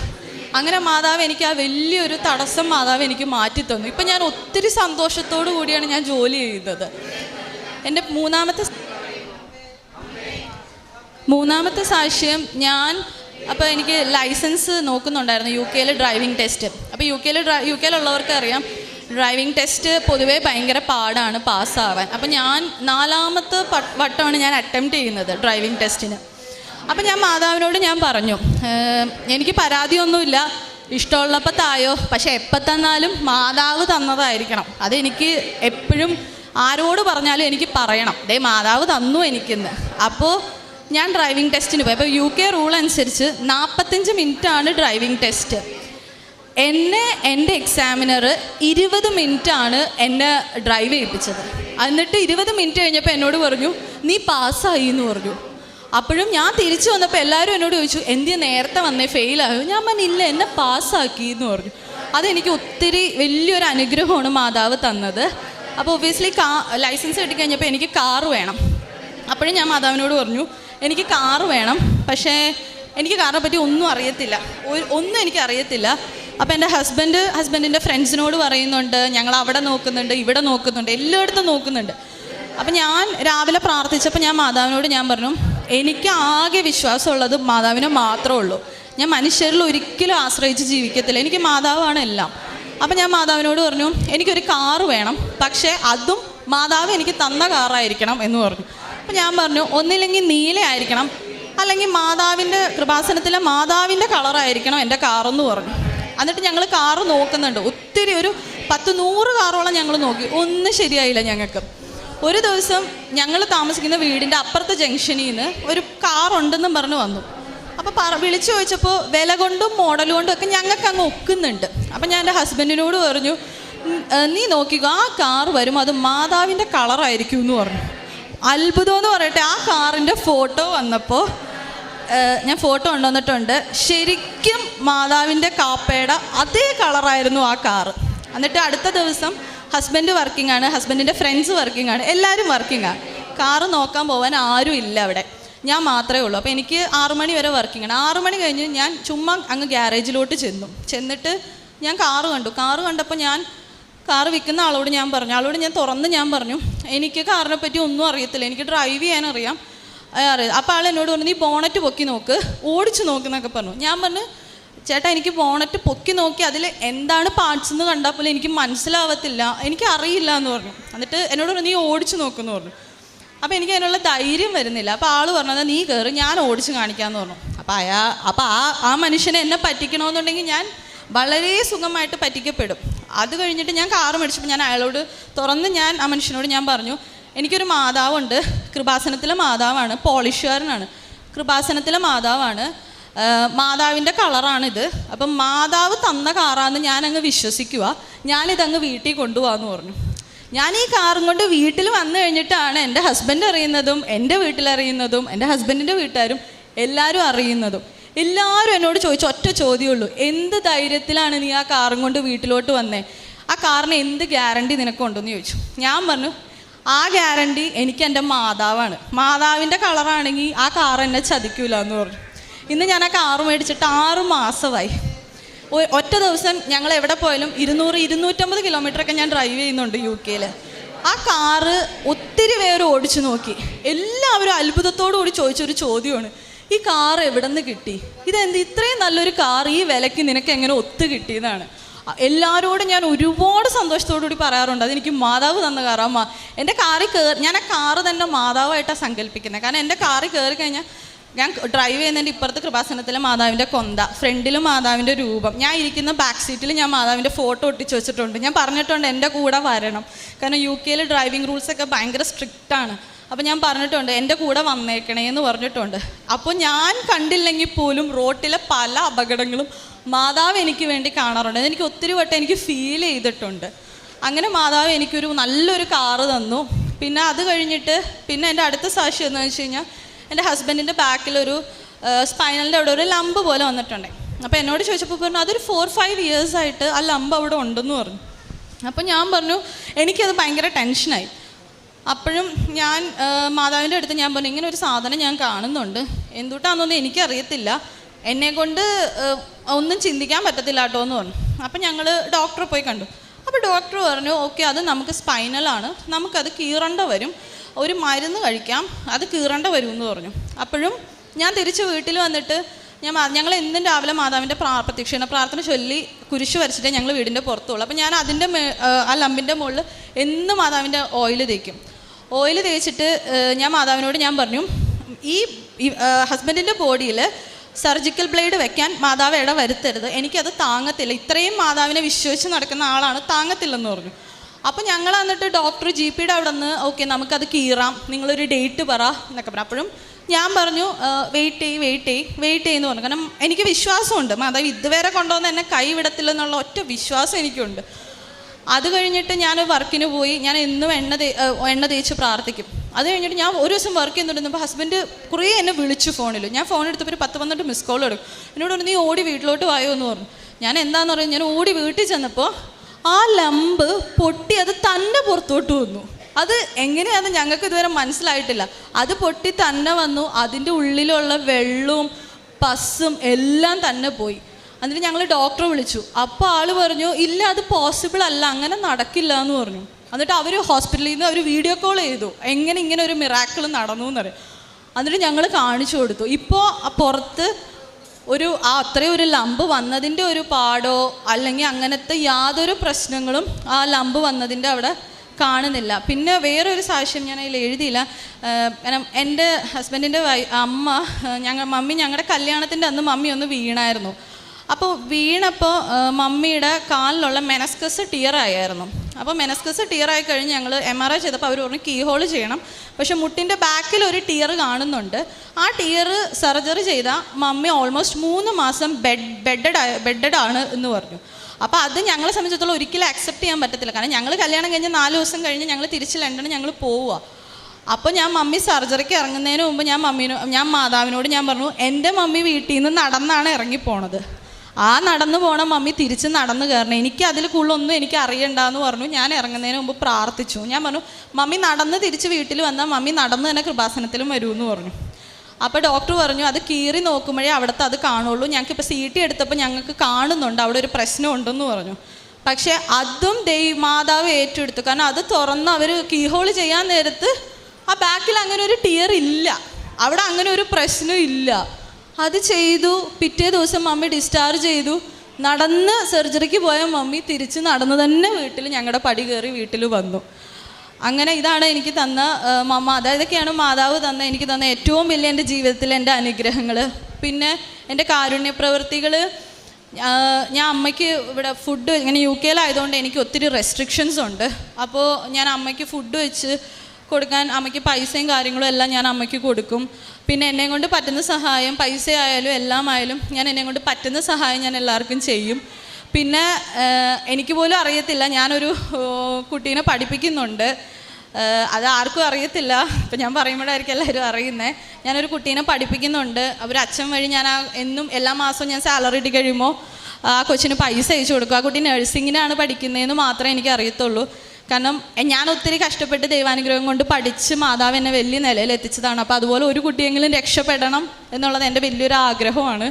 അങ്ങനെ മാതാവ് എനിക്ക് ആ വലിയൊരു തടസ്സം മാതാവ് എനിക്ക് മാറ്റി തന്നു. ഇപ്പം ഞാൻ ഒത്തിരി സന്തോഷത്തോടു കൂടിയാണ് ഞാൻ ജോലി ചെയ്യുന്നത് എന്റെ മൂന്നാമത്തെ മൂന്നാമത്തെ സാക്ഷ്യം ഞാൻ അപ്പോൾ എനിക്ക് ലൈസൻസ് നോക്കുന്നുണ്ടായിരുന്നു യു കെയിൽ ഡ്രൈവിംഗ് ടെസ്റ്റ്. അപ്പോൾ യു കെയിൽ യു കെയിലുള്ളവർക്ക് അറിയാം ഡ്രൈവിംഗ് ടെസ്റ്റ് പൊതുവേ ഭയങ്കര പാടാണ് പാസ്സാവാൻ. അപ്പോൾ ഞാൻ നാലാമത്തെ വട്ടമാണ് ഞാൻ അറ്റംപ്റ്റ് ചെയ്യുന്നത് ഡ്രൈവിംഗ് ടെസ്റ്റിന്. അപ്പം ഞാൻ മാതാവിനോട് ഞാൻ പറഞ്ഞു എനിക്ക് പരാതിയൊന്നുമില്ല ഇഷ്ടമുള്ളപ്പോൾ തായോ പക്ഷേ എപ്പോൾ തന്നാലും മാതാവ് തന്നതായിരിക്കണം. അതെനിക്ക് എപ്പോഴും ആരോട് പറഞ്ഞാലും എനിക്ക് പറയണം. ദേ മാതാവ് തന്നു എനിക്കിന്ന്. അപ്പോൾ ഞാൻ ഡ്രൈവിംഗ് ടെസ്റ്റിന് പോയി. അപ്പോൾ യു കെ റൂൾ അനുസരിച്ച് നാൽപ്പത്തഞ്ച് മിനിറ്റാണ് ഡ്രൈവിംഗ് ടെസ്റ്റ് എന്നെ എന്റെ എക്സാമിനർ ഇരുപത് മിനിറ്റാണ് എന്നെ ഡ്രൈവ് ചെയ്യിപ്പിച്ചത് എന്നിട്ട് ഇരുപത് മിനിറ്റ് കഴിഞ്ഞപ്പോൾ എന്നോട് പറഞ്ഞു നീ പാസ്സായി എന്ന് പറഞ്ഞു. അപ്പോഴും ഞാൻ തിരിച്ചു വന്നപ്പോൾ എല്ലാവരും എന്നോട് ചോദിച്ചു എന്തിയ നേരത്തെ വന്നേ ഫെയിലായോ ഞാൻ പറഞ്ഞില്ല എന്നെ പാസ്സാക്കി എന്ന് പറഞ്ഞു. അതെനിക്ക് ഒത്തിരി വലിയൊരു അനുഗ്രഹമാണ് മാതാവ് തന്നത്. അപ്പോൾ ഒബ്വിയസ്ലി കാ ലൈസൻസ് കിട്ടിക്കഴിഞ്ഞപ്പോൾ എനിക്ക് കാറ് വേണം. അപ്പോഴും ഞാൻ മാതാവിനോട് പറഞ്ഞു എനിക്ക് കാറ് വേണം പക്ഷേ എനിക്ക് കാറിനെ പറ്റി ഒന്നും അറിയത്തില്ല. ഒന്നും എനിക്ക് അറിയത്തില്ല. അപ്പോൾ എന്റെ ഹസ്ബൻഡ് ഹസ്ബൻഡിന്റെ ഫ്രണ്ട്സിനോട് പറയുന്നുണ്ട് ഞങ്ങൾ അവിടെ നോക്കുന്നുണ്ട് ഇവിടെ നോക്കുന്നുണ്ട് എല്ലായിടത്തും നോക്കുന്നുണ്ട്. അപ്പം ഞാൻ രാവിലെ പ്രാർത്ഥിച്ചപ്പോൾ ഞാൻ മാതാവിനോട് ഞാൻ പറഞ്ഞു എനിക്ക് ആകെ വിശ്വാസമുള്ളത് മാതാവിനെ മാത്രമേ ഉള്ളൂ. ഞാൻ മനുഷ്യരിൽ ഒരിക്കലും ആശ്രയിച്ച് ജീവിക്കത്തില്ല. എനിക്ക് മാതാവാണ് എല്ലാം. അപ്പം ഞാൻ മാതാവിനോട് പറഞ്ഞു എനിക്കൊരു കാറ് വേണം പക്ഷേ അതും മാതാവ് എനിക്ക് തന്ന കാറായിരിക്കണം എന്ന് പറഞ്ഞു. അപ്പം ഞാൻ പറഞ്ഞു ഒന്നില്ലെങ്കിൽ നീലയായിരിക്കണം അല്ലെങ്കിൽ മാതാവിന്റെ കൃപാസനത്തിലെ മാതാവിന്റെ കളറായിരിക്കണം എന്റെ കാറെന്ന് പറഞ്ഞു. എന്നിട്ട് ഞങ്ങൾ കാറ് നോക്കുന്നുണ്ട്. ഒത്തിരി ഒരു പത്ത് നൂറ് കാറോളം ഞങ്ങൾ നോക്കി. ഒന്നും ശരിയായില്ല ഞങ്ങൾക്ക്. ഒരു ദിവസം ഞങ്ങൾ താമസിക്കുന്ന വീടിന്റെ അപ്പുറത്തെ ജംഗ്ഷനിൽ നിന്ന് ഒരു കാറുണ്ടെന്നും പറഞ്ഞ് വന്നു. അപ്പോൾ പറ വിളിച്ചു ചോദിച്ചപ്പോൾ വില കൊണ്ടും മോഡൽ കൊണ്ടും ഒക്കെ ഞങ്ങൾക്ക് അങ്ങ് ഒക്കുന്നുണ്ട്. അപ്പം ഞാൻ എന്റെ ഹസ്ബൻഡിനോട് പറഞ്ഞു നീ നോക്കിക്കോ ആ കാർ വരും അത് മാതാവിന്റെ കളറായിരിക്കും എന്ന് പറഞ്ഞു. അത്ഭുതം എന്ന് പറയട്ടെ ആ കാറിന്റെ ഫോട്ടോ വന്നപ്പോൾ ഞാൻ ഫോട്ടോ കൊണ്ടുവന്നിട്ടുണ്ട്. ശരിക്കും മാതാവിന്റെ കാപ്പയുടെ അതേ കളറായിരുന്നു ആ കാറ്. എന്നിട്ട് അടുത്ത ദിവസം ഹസ്ബൻഡ് വർക്കിംഗ് ആണ് ഹസ്ബൻഡിന്റെ ഫ്രണ്ട്സ് വർക്കിംഗ് ആണ് എല്ലാവരും വർക്കിംഗ് ആണ് കാറ് നോക്കാൻ പോകാൻ ആരും ഇല്ല അവിടെ. ഞാൻ മാത്രമേ ഉള്ളൂ. അപ്പോൾ എനിക്ക് ആറു മണി വരെ വർക്കിംഗ് ആണ്. ആറു മണി കഴിഞ്ഞ് ഞാൻ ചുമ്മാ അങ്ങ് ഗ്യാരേജിലോട്ട് ചെന്നു. ചെന്നിട്ട് ഞാൻ കാറ് കണ്ടു. കാറ് കണ്ടപ്പോൾ ഞാൻ കാറ് വിൽക്കുന്ന ആളോട് ഞാൻ പറഞ്ഞു. ആളോട് ഞാൻ തുറന്ന് ഞാൻ പറഞ്ഞു എനിക്ക് കാറിനെ പറ്റി ഒന്നും അറിയത്തില്ല. എനിക്ക് ഡ്രൈവ് ചെയ്യാൻ അറിയാം അറിയാം അപ്പോൾ ആൾ എന്നോട് പറഞ്ഞു നീ ബോണറ്റ് പൊക്കി നോക്ക്. ഓടിച്ചു നോക്കുന്നൊക്കെ പറഞ്ഞു. ഞാൻ പറഞ്ഞു ചേട്ടാ എനിക്ക് ബോണറ്റ് പൊക്കി നോക്കി അതിൽ എന്താണ് പാർട്സ് എന്ന് കണ്ടാൽ പോലും എനിക്ക് മനസ്സിലാവത്തില്ല. എനിക്ക് അറിയില്ല എന്ന് പറഞ്ഞു. എന്നിട്ട് എന്നോട് പറഞ്ഞു നീ ഓടിച്ചു നോക്കുമെന്ന് പറഞ്ഞു. അപ്പോൾ എനിക്ക് അതിനുള്ള ധൈര്യം വരുന്നില്ല. അപ്പോൾ ആൾ പറഞ്ഞത് നീ കയറി ഞാൻ ഓടിച്ച് കാണിക്കാമെന്ന് പറഞ്ഞു. അപ്പോൾ അയാ അപ്പോൾ ആ ആ മനുഷ്യനെ എന്നെ പറ്റിക്കണമെന്നുണ്ടെങ്കിൽ ഞാൻ വളരെ സുഖമായിട്ട് പറ്റിക്കപ്പെടും. അത് കഴിഞ്ഞിട്ട് ഞാൻ കാറ് മേടിച്ചപ്പോൾ ഞാൻ അയാളോട് തുറന്ന് ഞാൻ ആ മനുഷ്യനോട് ഞാൻ പറഞ്ഞു എനിക്കൊരു മാതാവുണ്ട്. കൃപാസനത്തിലെ മാതാവാണ്. പോളിഷുകാരനാണ്. കൃപാസനത്തിലെ മാതാവാണ്. മാതാവിന്റെ കളറാണിത്. അപ്പം മാതാവ് തന്ന കാറാന്ന് ഞാനങ്ങ് വിശ്വസിക്കുക. ഞാനിതങ്ങ് വീട്ടിൽ കൊണ്ടുപോകാമെന്ന് പറഞ്ഞു. ഞാൻ ഈ കാറും കൊണ്ട് വീട്ടിൽ വന്നു കഴിഞ്ഞിട്ടാണ് എന്റെ ഹസ്ബൻഡ് അറിയുന്നതും എന്റെ വീട്ടിലറിയുന്നതും എന്റെ ഹസ്ബൻഡിന്റെ വീട്ടുകാരും എല്ലാവരും അറിയുന്നതും. എല്ലാവരും എന്നോട് ചോദിച്ച ഒറ്റ ചോദ്യമുള്ളൂ. എന്ത് ധൈര്യത്തിലാണ് നീ ആ കാറും കൊണ്ട് വീട്ടിലോട്ട് വന്നേ? ആ കാറിന് എന്ത് ഗ്യാരണ്ടി നിനക്കുണ്ടെന്ന് ചോദിച്ചു. ഞാൻ പറഞ്ഞു ആ ഗ്യാരണ്ടി എനിക്ക് എന്റെ മാതാവാണ്. മാതാവിന്റെ കളറാണെങ്കിൽ ആ കാർ എന്നെ ചതിക്കൂല എന്ന് പറഞ്ഞു. ഇന്ന് ഞാൻ ആ കാറ് മേടിച്ചിട്ട് ആറ് മാസമായി. ഒറ്റ ദിവസം ഞങ്ങൾ എവിടെ പോയാലും ഇരുന്നൂറ് ഇരുന്നൂറ്റമ്പത് കിലോമീറ്ററൊക്കെ ഞാൻ ഡ്രൈവ് ചെയ്യുന്നുണ്ട് യു കെയിൽ ആ കാറ് ഒത്തിരി പേര് ഓടിച്ചു നോക്കി. എല്ലാവരും അത്ഭുതത്തോടു കൂടി ചോദിച്ചൊരു ചോദ്യമാണ്. ഈ കാർ എവിടെ നിന്ന് കിട്ടി? ഇതെന്ത് ഇത്രയും നല്ലൊരു കാർ ഈ വിലയ്ക്ക് നിനക്ക് എങ്ങനെ ഒത്തു കിട്ടിയതാണ് എല്ലാവരോടും ഞാൻ ഒരുപാട് സന്തോഷത്തോടു കൂടി പറയാറുണ്ട്. അതെനിക്ക് മാതാവ് തന്ന കാറാ. എന്റെ കാറിൽ കയറി ഞാൻ ആ കാറ് തന്നെ മാതാവായിട്ടാണ് സങ്കല്പിക്കുന്നത് കാരണം എന്റെ കാറിൽ കയറി കഴിഞ്ഞാൽ ഞാൻ ഡ്രൈവ് ചെയ്യുന്നതിന്റെ ഇപ്പുറത്ത് കൃപാസനത്തിലെ മാതാവിന്റെ കൊന്ത ഫ്രണ്ടിൽ മാതാവിന്റെ രൂപം. ഞാൻ ഇരിക്കുന്ന ബാക്ക് സീറ്റിൽ ഞാൻ മാതാവിന്റെ ഫോട്ടോ ഒട്ടിച്ച് വെച്ചിട്ടുണ്ട്. ഞാൻ പറഞ്ഞിട്ടുണ്ട് എന്റെ കൂടെ വരണം. കാരണം യു കെയിൽ ഡ്രൈവിംഗ് റൂൾസൊക്കെ ഭയങ്കര സ്ട്രിക്റ്റ് ആണ് അപ്പോൾ ഞാൻ പറഞ്ഞിട്ടുണ്ട് എന്റെ കൂടെ വന്നേക്കണേ എന്ന് പറഞ്ഞിട്ടുണ്ട്. അപ്പോൾ ഞാൻ കണ്ടില്ലെങ്കിൽ പോലും റോട്ടിലെ പല അപകടങ്ങളും മാതാവ് എനിക്ക് വേണ്ടി കാണാറുണ്ട്. എനിക്ക് ഒത്തിരി വട്ടം എനിക്ക് ഫീൽ ചെയ്തിട്ടുണ്ട്. അങ്ങനെ മാതാവ് എനിക്കൊരു നല്ലൊരു കാറ് തന്നു. പിന്നെ അത് കഴിഞ്ഞിട്ട് പിന്നെ എന്റെ അടുത്ത സാക്ഷി എന്ന് വെച്ച് കഴിഞ്ഞാൽ എന്റെ ഹസ്ബൻഡിന്റെ ബാക്കിലൊരു സ്പൈനലിന്റെ അവിടെ ഒരു ലംബ് പോലെ വന്നിട്ടുണ്ട് അപ്പോൾ എന്നോട് ചോദിച്ചപ്പോൾ പറഞ്ഞു അതൊരു ഫോർ ഫൈവ് ഇയേഴ്സായിട്ട് ആ ലംബ് അവിടെ ഉണ്ടെന്ന് പറഞ്ഞു. അപ്പോൾ ഞാൻ പറഞ്ഞു എനിക്കത് ഭയങ്കര ടെൻഷനായി അപ്പോഴും ഞാൻ മാതാവിന്റെ അടുത്ത് ഞാൻ പറഞ്ഞു ഇങ്ങനെ ഒരു സാധനം ഞാൻ കാണുന്നുണ്ട്. എന്തുട്ടാണെന്നൊന്നും എനിക്കറിയത്തില്ല. എന്നെ കൊണ്ട് ഒന്നും ചിന്തിക്കാൻ പറ്റത്തില്ല കേട്ടോ എന്ന് പറഞ്ഞു. അപ്പം ഞങ്ങൾ ഡോക്ടറെ പോയി കണ്ടു. അപ്പോൾ ഡോക്ടർ പറഞ്ഞു ഓക്കെ അത് നമുക്ക് സ്പൈനലാണ് നമുക്കത് കീറണ്ട വരും. ഒരു മരുന്ന് കഴിക്കാം. അത് കീറണ്ട വരും എന്ന് പറഞ്ഞു. അപ്പോഴും ഞാൻ തിരിച്ച് വീട്ടിൽ വന്നിട്ട് ഞാൻ ഞങ്ങൾ എന്നും രാവിലെ മാതാവിന്റെ പ്രാ പ്രത്യക്ഷണ പ്രാർത്ഥന ചൊല്ലി കുരിശ് വരച്ചിട്ടേ ഞങ്ങൾ വീടിന്റെ പുറത്തുള്ളൂ. അപ്പോൾ ഞാൻ അതിന്റെ ആ ലമ്പിന്റെ മുകളിൽ എന്നും മാതാവിന്റെ ഓയിൽ തേക്കും. ഓയിൽ തേച്ചിട്ട് ഞാൻ മാതാവിനോട് ഞാൻ പറഞ്ഞു ഈ ഹസ്ബൻഡിന്റെ ബോഡിയിൽ സർജിക്കൽ ബ്ലേഡ് വെക്കാൻ മാതാവ് ഇട വരുത്തരുത്. എനിക്കത് താങ്ങത്തില്ല. ഇത്രയും മാതാവിനെ വിശ്വസിച്ച് നടക്കുന്ന ആളാണ് താങ്ങത്തില്ലെന്ന് പറഞ്ഞു. അപ്പോൾ ഞങ്ങൾ എന്നിട്ട് ഡോക്ടർ ജി പിയുടെ അവിടെ നിന്ന് ഓക്കെ നമുക്കത് കീറാം. നിങ്ങളൊരു ഡേറ്റ് പറ എന്നൊക്കെ പറഞ്ഞു. അപ്പോഴും ഞാൻ പറഞ്ഞു വെയിറ്റ് ചെയ്യ് വെയിറ്റ് ചെയ്യ് വെയിറ്റ് ചെയ്യുന്നു പറഞ്ഞു. കാരണം എനിക്ക് വിശ്വാസമുണ്ട്. മാതാവ് ഇതുവരെ കൊണ്ടുവന്ന് എന്നെ കൈവിടത്തില്ലെന്നുള്ള ഒറ്റ വിശ്വാസം എനിക്കുണ്ട്. അത് കഴിഞ്ഞിട്ട് ഞാൻ വർക്കിന് പോയി ഞാൻ എന്നും എണ്ണ എണ്ണ തേച്ച് പ്രാർത്ഥിക്കും. അത് കഴിഞ്ഞിട്ട് ഞാൻ ഒരു ദിവസം വർക്ക് ചെയ്യുന്നുണ്ടെന്നപ്പോൾ ഹസ്ബൻഡ് കുറേ എന്നെ വിളിച്ചു ഫോണിൽ ഞാൻ ഫോൺ എടുത്തപ്പോൾ ഒരു പത്ത് പന്ത്രണ്ട് മിസ് കോൾ എടുക്കും. എന്നോട് പറഞ്ഞു നീ ഓടി വീട്ടിലോട്ട് വായോ? എന്ന് പറഞ്ഞു. ഞാൻ എന്താണെന്ന് പറയുന്നത് ഞാൻ ഓടി വീട്ടിൽ ചെന്നപ്പോൾ ആ ലംബ് പൊട്ടി അത് തന്നെ പുറത്തോട്ട് വന്നു. അത് എങ്ങനെയാണെന്ന് ഞങ്ങൾക്ക് ഇതുവരെ മനസ്സിലായിട്ടില്ല. അത് പൊട്ടി തന്നെ വന്നു അതിന്റെ ഉള്ളിലുള്ള വെള്ളവും പസ്സും എല്ലാം തന്നെ പോയി. എന്നിട്ട് ഞങ്ങൾ ഡോക്ടറെ വിളിച്ചു. അപ്പോൾ ആൾ പറഞ്ഞു ഇല്ല അത് പോസിബിൾ അല്ല അങ്ങനെ നടക്കില്ല എന്ന് പറഞ്ഞു. എന്നിട്ട് അവർ ഹോസ്പിറ്റലിൽ നിന്ന് അവർ വീഡിയോ കോൾ ചെയ്തു. എങ്ങനെ ഇങ്ങനെ ഒരു മിറാക്കിൾ നടന്നു എന്ന് എന്നറിയാം എന്നിട്ട് ഞങ്ങൾ കാണിച്ചു കൊടുത്തു. ഇപ്പോൾ പുറത്ത് ഒരു ആ അത്രയും ഒരു ലംബ് വന്നതിന്റെ ഒരു പാടോ അല്ലെങ്കിൽ അങ്ങനത്തെ യാതൊരു പ്രശ്നങ്ങളും ആ ലംബ് വന്നതിന്റെ അവിടെ കാണുന്നില്ല. പിന്നെ വേറൊരു സാക്ഷ്യം ഞാൻ അതിൽ എഴുതിയില്ല. കാരണം എന്റെ ഹസ്ബൻഡിന്റെ അമ്മ ഞങ്ങൾ മമ്മി ഞങ്ങളുടെ കല്യാണത്തിന്റെ അന്ന് മമ്മി ഒന്ന് വീണായിരുന്നു. അപ്പോൾ വീണപ്പോൾ മമ്മിയുടെ കാലിലുള്ള മെനസ്കസ് ആയായിരുന്നു. അപ്പോൾ മെനസ്കസ് ടിയർ ആയി കഴിഞ്ഞ് ഞങ്ങൾ എം ആർ ഐ ചെയ്തപ്പോൾ അവർ പറഞ്ഞു കീ ഹോൾ ചെയ്യണം. പക്ഷെ മുട്ടിന്റെ ബാക്കിൽ ഒരു ടിയർ കാണുന്നുണ്ട്. ആ ടിയർ സർജറി ചെയ്താൽ മമ്മി ഓൾമോസ്റ്റ് മൂന്ന് മാസം ബെഡ് ബെഡഡ് ബെഡഡ് ആണ് എന്ന് പറഞ്ഞു. അപ്പോൾ അത് ഞങ്ങളെ സംബന്ധിച്ചിടത്തോളം ഒരിക്കലും അക്സെപ്റ്റ് ചെയ്യാൻ പറ്റത്തില്ല. കാരണം ഞങ്ങൾ കല്യാണം കഴിഞ്ഞ് നാല് ദിവസം കഴിഞ്ഞ് ഞങ്ങൾ തിരിച്ച് ലണ്ടനിൽ ഞങ്ങൾ പോവുക അപ്പോൾ ഞാൻ മമ്മി സർജറിക്ക് ഇറങ്ങുന്നതിന് മുമ്പ് ഞാൻ മമ്മീനോ ഞാൻ മാതാവിനോട് ഞാൻ പറഞ്ഞു എന്റെ മമ്മി വീട്ടിൽ നിന്ന് നടന്നാണ് ഇറങ്ങിപ്പോണത്. ആ നടന്നു പോണ മമ്മി തിരിച്ച് നടന്നു കയറണം. എനിക്ക് അതിൽ കൂടുതലൊന്നും എനിക്ക് അറിയണ്ടെന്ന് പറഞ്ഞു. ഞാൻ ഇറങ്ങുന്നതിന് മുമ്പ് പ്രാർത്ഥിച്ചു. ഞാൻ പറഞ്ഞു മമ്മി നടന്ന് തിരിച്ച് വീട്ടിൽ വന്നാൽ മമ്മി നടന്ന് തന്നെ കൃപാസനത്തിലും വരുമെന്ന് പറഞ്ഞു. അപ്പോൾ ഡോക്ടർ പറഞ്ഞു അത് കീറി നോക്കുമ്പോഴേ അവിടുത്തെ അത് കാണുള്ളൂ. ഞങ്ങൾക്ക് ഇപ്പോൾ സി ടി എടുത്തപ്പോൾ ഞങ്ങൾക്ക് കാണുന്നുണ്ട്. അവിടെ ഒരു പ്രശ്നം ഉണ്ടെന്ന് പറഞ്ഞു. പക്ഷേ അതും ദൈവ മാതാവ് ഏറ്റെടുത്തു. കാരണം അത് തുറന്ന് അവർ കീഹോൾ ചെയ്യാൻ നേരത്ത് ആ ബാക്കിൽ അങ്ങനെ ഒരു ടിയർ ഇല്ല അവിടെ അങ്ങനെ ഒരു പ്രശ്നം ഇല്ല. അത് ചെയ്തു. പിറ്റേ ദിവസം മമ്മി ഡിസ്ചാർജ് ചെയ്തു. നടന്ന് സർജറിക്ക് പോയ മമ്മി തിരിച്ച് നടന്ന് തന്നെ വീട്ടിൽ ഞങ്ങളുടെ പടി കയറി വീട്ടിൽ വന്നു. അങ്ങനെ ഇതാണ് എനിക്ക് തന്ന മമ്മ. അതായതൊക്കെയാണ് മാതാവ് തന്ന എനിക്ക് തന്ന ഏറ്റവും വലിയ എന്റെ ജീവിതത്തിലെ എന്റെ അനുഗ്രഹങ്ങൾ പിന്നെ എന്റെ കാരുണ്യ പ്രവൃത്തികൾ ഞാൻ അമ്മയ്ക്ക് ഇവിടെ ഫുഡ് ഇങ്ങനെ യു കെയിലായതുകൊണ്ട് എനിക്ക് ഒത്തിരി റെസ്ട്രിക്ഷൻസ് ഉണ്ട്. അപ്പോൾ ഞാൻ അമ്മയ്ക്ക് ഫുഡ് വെച്ച് കൊടുക്കാൻ അമ്മയ്ക്ക് പൈസയും കാര്യങ്ങളും എല്ലാം ഞാൻ അമ്മയ്ക്ക് കൊടുക്കും. പിന്നെ എന്നെ കൊണ്ട് പറ്റുന്ന സഹായം പൈസ ആയാലും എല്ലാം ആയാലും ഞാൻ എന്നെ കൊണ്ട് പറ്റുന്ന സഹായം ഞാൻ എല്ലാവർക്കും ചെയ്യും. പിന്നെ എനിക്ക് പോലും അറിയത്തില്ല. ഞാനൊരു കുട്ടീനെ പഠിപ്പിക്കുന്നുണ്ട്. അത് ആർക്കും അറിയത്തില്ല. ഇപ്പം ഞാൻ പറയുമ്പോഴായിരിക്കും എല്ലാവരും അറിയുന്നത് ഞാനൊരു കുട്ടീനെ പഠിപ്പിക്കുന്നുണ്ട്. അവർ അച്ഛൻ വഴി ഞാൻ ആ എന്നും എല്ലാ മാസവും ഞാൻ സാലറി ഇട്ട് കഴിയുമ്പോൾ ആ കൊച്ചിന് പൈസ അയച്ചു കൊടുക്കും. ആ കുട്ടി നഴ്സിങ്ങിനാണ് പഠിക്കുന്നതെന്ന് മാത്രമേ എനിക്ക് അറിയത്തുള്ളൂ. കാരണം ഞാൻ ഒത്തിരി കഷ്ടപ്പെട്ട് ദൈവാനുഗ്രഹം കൊണ്ട് പഠിച്ച് മാതാവ് എന്നെ വലിയ നിലയിൽ എത്തിച്ചതാണ്. അപ്പോൾ അതുപോലെ ഒരു കുട്ടിയെങ്കിലും രക്ഷപ്പെടണം എന്നുള്ളത് എന്റെ വലിയൊരു ആഗ്രഹമാണ്.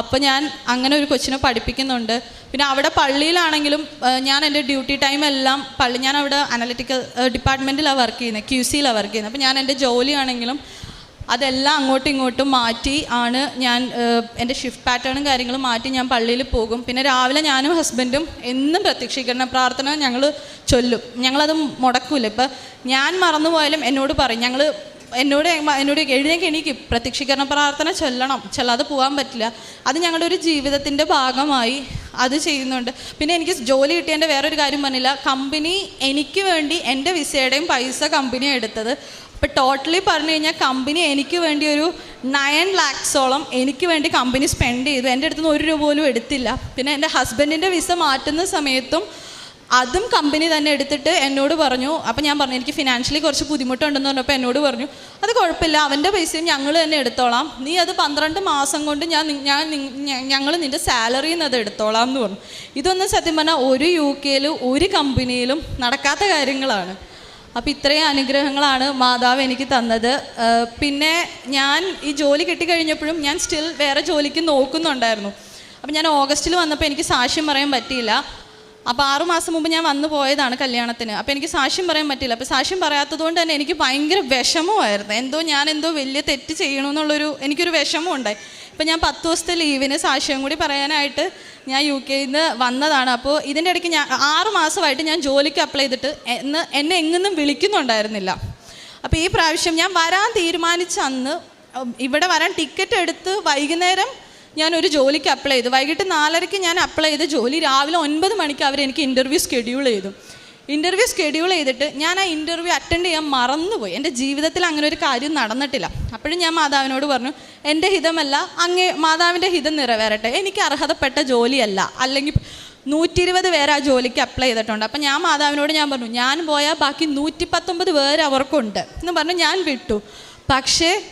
അപ്പോൾ ഞാൻ അങ്ങനെ ഒരു കൊച്ചിനെ പഠിപ്പിക്കുന്നുണ്ട്. പിന്നെ അവിടെ പള്ളിയിലാണെങ്കിലും ഞാൻ എന്റെ ഡ്യൂട്ടി ടൈം എല്ലാം പള്ളി ഞാൻ അവിടെ അനലിറ്റിക്കൽ ഡിപ്പാർട്ട്മെന്റിലാണ് വർക്ക് ചെയ്യുന്നത് ക്യു സിയിലാണ് വർക്ക് ചെയ്യുന്നത് അപ്പോൾ ഞാൻ എന്റെ ജോലിയാണെങ്കിലും അതെല്ലാം അങ്ങോട്ടും ഇങ്ങോട്ടും മാറ്റി ആണ് ഞാൻ എന്റെ ഷിഫ്റ്റ് പാറ്റേണും കാര്യങ്ങളും മാറ്റി ഞാൻ പള്ളിയിൽ പോകും. പിന്നെ രാവിലെ ഞാനും ഹസ്ബൻഡും എന്നും പ്രത്യക്ഷീകരണ പ്രാർത്ഥന ഞങ്ങൾ ചൊല്ലും. ഞങ്ങളത് മുടക്കൂല. ഇപ്പം ഞാൻ മറന്നുപോയാലും എന്നോട് പറയും. ഞങ്ങൾ എന്നോട് എന്നോട് എഴുന്നേക്ക് എനിക്ക് പ്രത്യക്ഷീകരണ പ്രാർത്ഥന ചൊല്ലണം. ചൊല്ലാതെ പോകാൻ പറ്റില്ല. അത് ഞങ്ങളുടെ ഒരു ജീവിതത്തിന്റെ ഭാഗമായി അത് ചെയ്യുന്നുണ്ട്. പിന്നെ എനിക്ക് ജോലി കിട്ടിയതിന്റെ വേറൊരു കാര്യം പറഞ്ഞില്ല. കമ്പനി എനിക്ക് വേണ്ടി എന്റെ വിസയുടെയും പൈസ കമ്പനിയാണ് എടുത്തത്. അപ്പോൾ ടോട്ടലി പറഞ്ഞു കഴിഞ്ഞാൽ കമ്പനി എനിക്ക് വേണ്ടി ഒരു നയൻ ലാക്സോളം എനിക്ക് വേണ്ടി കമ്പനി സ്പെൻഡ് ചെയ്തു. എന്റെ അടുത്ത് നിന്ന് ഒരു രൂപ പോലും എടുത്തില്ല. പിന്നെ എന്റെ ഹസ്ബൻഡിന്റെ വിസ മാറ്റുന്ന സമയത്തും അതും കമ്പനി തന്നെ എടുത്തിട്ട് എന്നോട് പറഞ്ഞു. അപ്പം ഞാൻ പറഞ്ഞു എനിക്ക് ഫിനാൻഷ്യലി കുറച്ച് ബുദ്ധിമുട്ടുണ്ടെന്ന് പറഞ്ഞപ്പോൾ എന്നോട് പറഞ്ഞു അത് കുഴപ്പമില്ല അവന്റെ പൈസയും ഞങ്ങൾ തന്നെ എടുത്തോളാം. നീ അത് പന്ത്രണ്ട് മാസം കൊണ്ട് ഞാൻ ഞാൻ ഞങ്ങൾ നിന്റെ സാലറിയിൽ നിന്ന് അത് എടുത്തോളാം എന്ന് പറഞ്ഞു. ഇതൊന്നും സത്യം പറഞ്ഞാൽ ഒരു യു കെയിൽ ഒരു കമ്പനിയിലും നടക്കാത്ത കാര്യങ്ങളാണ്. അപ്പോൾ ഇത്രയും അനുഗ്രഹങ്ങളാണ് മാതാവ് എനിക്ക് തന്നത്. പിന്നെ ഞാൻ ഈ ജോലി കിട്ടിക്കഴിഞ്ഞപ്പോഴും ഞാൻ സ്റ്റിൽ വേറെ ജോലിക്ക് നോക്കുന്നുണ്ടായിരുന്നു. അപ്പം ഞാൻ ഓഗസ്റ്റിൽ വന്നപ്പോൾ എനിക്ക് സാക്ഷ്യം പറയാൻ പറ്റിയില്ല. അപ്പോൾ ആറുമാസം മുമ്പ് ഞാൻ വന്നു പോയതാണ് കല്യാണത്തിന്. അപ്പോൾ എനിക്ക് സാക്ഷ്യം പറയാൻ പറ്റില്ല അപ്പോൾ സാക്ഷ്യം പറയാത്തതുകൊണ്ട് തന്നെ എനിക്ക് ഭയങ്കര വിഷമമായിരുന്നു. എന്തോ ഞാൻ എന്തോ വലിയ തെറ്റ് ചെയ്യണമെന്നുള്ളൊരു എനിക്കൊരു വിഷമം ഉണ്ടായി. ഇപ്പം ഞാൻ പത്ത് ദിവസത്തെ ലീവിന് സാക്ഷ്യം കൂടി പറയാനായിട്ട് ഞാൻ യു കെയിൽ നിന്ന് വന്നതാണ്. അപ്പോൾ ഇതിന്റെ ഇടയ്ക്ക് ഞാൻ ആറ് മാസമായിട്ട് ഞാൻ ജോലിക്ക് അപ്ലൈ ചെയ്തിട്ട് എന്ന് എന്നെ എങ്ങൊന്നും വിളിക്കുന്നുണ്ടായിരുന്നില്ല. അപ്പോൾ ഈ പ്രാവശ്യം ഞാൻ വരാൻ തീരുമാനിച്ച അന്ന് ഇവിടെ വരാൻ ടിക്കറ്റ് എടുത്ത് വൈകുന്നേരം ഞാൻ ഒരു ജോലിക്ക് അപ്ലൈ ചെയ്തു. വൈകിട്ട് നാലരയ്ക്ക് ഞാൻ അപ്ലൈ ചെയ്ത ജോലി. രാവിലെ ഒൻപത് മണിക്ക് അവർ എനിക്ക് ഇന്റർവ്യൂ ഷെഡ്യൂൾ ചെയ്തു. ഇന്റർവ്യൂ ഷെഡ്യൂൾ ചെയ്തിട്ട് ഞാൻ ആ ഇന്റർവ്യൂ അറ്റൻഡ് ചെയ്യാൻ മറന്നുപോയി. എന്റെ ജീവിതത്തിൽ അങ്ങനെ ഒരു കാര്യം നടന്നിട്ടില്ല. അപ്പോഴും ഞാൻ മാതാവിനോട് പറഞ്ഞു എന്റെ ഹിതമല്ല അങ്ങേ മാതാവിന്റെ ഹിതം നിറവേറട്ടെ. എനിക്ക് അർഹതപ്പെട്ട ജോലിയല്ല. അല്ലെങ്കിൽ നൂറ്റി ഇരുപത് പേര് ആ ജോലിക്ക് അപ്ലൈ ചെയ്തിട്ടുണ്ട്. അപ്പം ഞാൻ മാതാവിനോട് ഞാൻ പറഞ്ഞു ഞാൻ പോയാൽ ബാക്കി നൂറ്റി പത്തൊമ്പത് പേര് അവർക്കുണ്ട്. എന്ന് പറഞ്ഞു ഞാൻ വിട്ടു. പക്ഷേ